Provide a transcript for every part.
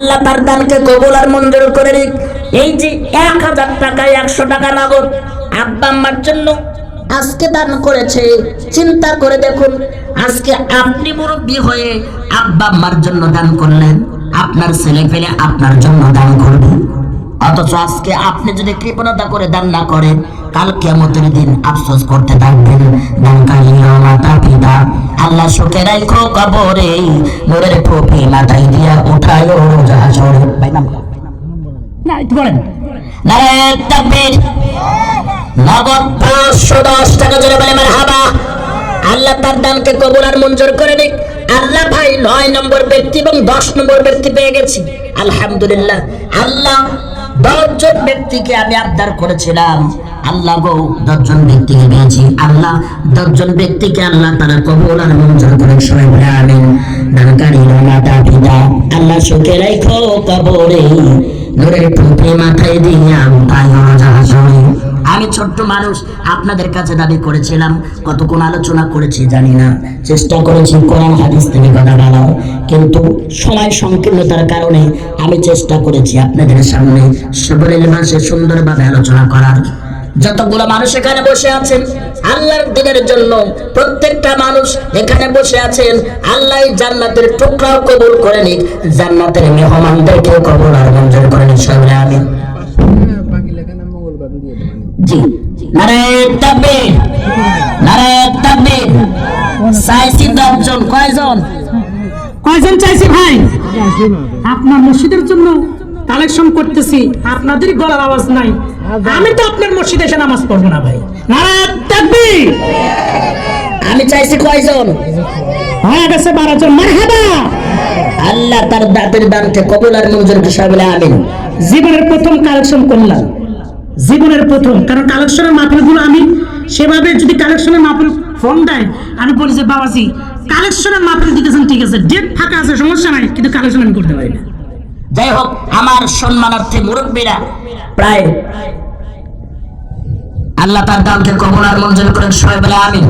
আল্লাহ তার দানকে কবুল আর মঞ্জুর করে নিক। এই যে এক হাজার টাকায় একশো টাকা নগদ আব্বা আম্মার জন্য আজকে দান করেছে। চিন্তা করে দেখুন, আজকে আপনি মুরব্বী হয়ে আব্বা আম্মার জন্য দান করলেন, আপনার ছেলে পেলে আপনার জন্য দান করবে অথচ আজকে আপনি যদি কৃপণতা করে দান না করেন, কাল কেমতের দিন আফসোস করতে থাকবেন। দান দানকারী মাতা পিতা আল্লাহ সুখে কবরে। নূরের টুপি মাথায় দিয়া উঠায় ভাই নাম। না, একটু বলেন। তাকবীর। নগদ পাঁচশো দশ টাকা জোরে বলে, মারহাবা। আল্লাহ তার দানকে কবুল আর মঞ্জুর করে দিক। আল্লাহ ভাই নয় নম্বর ব্যক্তি এবং দশ নম্বর ব্যক্তি পেয়ে গেছি। আলহামদুলিল্লাহ। আল্লাহ দশজন ব্যক্তিকে আমি আবদার করেছিলাম। আল্লাহ গো, দশজন ব্যক্তিকে দিয়েছি। আল্লাহ, দশজন ব্যক্তিকে আল্লাহ তারা কবুল আর মঞ্জুর করে সবাই বলে আমিন। দানকারী মাতা পিতা, আল্লাহ সুখে রাখো কবরে নূরের টুপি মাথায় দিয়া ছোট্ট মানুষ আপনাদের কাছে দাবি করেছিলাম, কতক্ষণ আলোচনা করেছি জানি না। চেষ্টা করেছি কোরআন, হাদিস থেকে কথা বলার। কিন্তু সময় সংকীর্ণতার কারণে আমি চেষ্টা করেছি আপনাদের সামনে সবরের মাসে সুন্দরভাবে আলোচনা করার। যতগুলো মানুষ এখানে বসে আছেন, আল্লাহর দিনের জন্য প্রত্যেকটা মানুষ এখানে বসে আছেন, আল্লাহ জান্নাতের টুকরাও কবুল করে নিক, জান্নাতের মেহমানদেরকে কবুল আর মঞ্জুর করে নিক সবাই আমি জি। তাকবীর। নারায়ণ তাকবীর। সাইসি দশজন কয়জন? কয়জন চাইছি ভাই? আপনার মসজিদের জন্য কালেকশন করতেছি আপনাদের গলার আওয়াজ নাই। আমি তো আপনার মসজিদে এসে নামাজ পড়ব না ভাই। তাকবীর! আমি চাইছি কয়জন? হয়ে গেছে বারো জন। মারহাবা! আল্লাহ তার দাঁতের দানকে কবুল আর মঞ্জুর সবাই আমিন। জীবনের প্রথম কালেকশন করলাম। জীবনের প্রথম। কারণ কালেকশনের মাহফিলগুলো আমি সেভাবে যদি কালেকশনের মাহফিল ফোন দেয়, আমি বলি যে, বাবাজি কালেকশনের মাহফিল দিতেছেন, ঠিক আছে ডেট ফাঁকা আছে, সমস্যা নাই, কিন্তু কালেকশন আমি করতে পারি না। যাই হোক, আমার সম্মানার্থে মুরব্বীরা, প্রায় আল্লাহ তার দামকে কবুল আর মঞ্জুর করেন, সবাই বলে আমি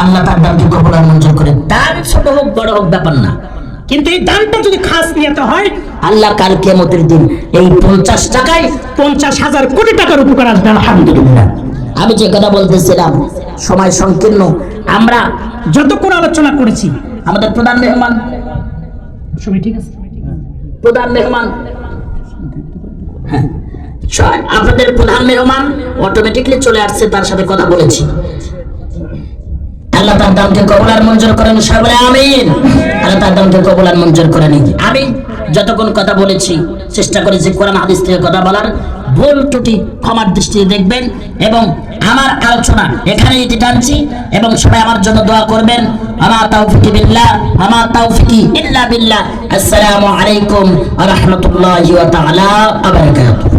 আল্লাহ তার দামকে কবুল আর মঞ্জুর করেন। দান ছোট হোক, বড় হোক, ব্যাপার না। কিন্তু এই দানটা যদি খাস নিতে হয় আল্লাহ কাল কেমতের দিন এই পঞ্চাশ টাকায় পঞ্চাশ হাজার কোটি টাকার উপকার আসবে আলহামদুলিল্লাহ। আমি যে কথা বলতেছিলাম সময় সংকীর্ণ। আমরা যতক্ষণ আলোচনা করেছি আমাদের প্রধান মেহমান সবাই ঠিক আছে? প্রধান মেহমান হ্যাঁ, আপনাদের প্রধান মেহমান অটোমেটিকলি চলে আসছে তার সাথে কথা বলেছি। তার দামকে কবুল আর মঞ্জুর করেন সবাই আমিন। আল্লাহ তার দামকে কবুল আর মঞ্জুর করে নিন আমি যতক্ষণ কথা বলেছি, চেষ্টা করেছি কোরআন হাদিস থেকে কথা বলার। ভুল ত্রুটি ক্ষমার দৃষ্টিতে দেখবেন এবং আমার আলোচনা এখানে এটি টানছি এবং সবাই আমার জন্য দোয়া করবেন। আমার তাওফিকি বিল্লাহ আমার তাওফিকি ইল্লা বিল্লাহ। আসসালামু আলাইকুম ওয়া রাহমাতুল্লাহি ওয়া তাআলা ওয়া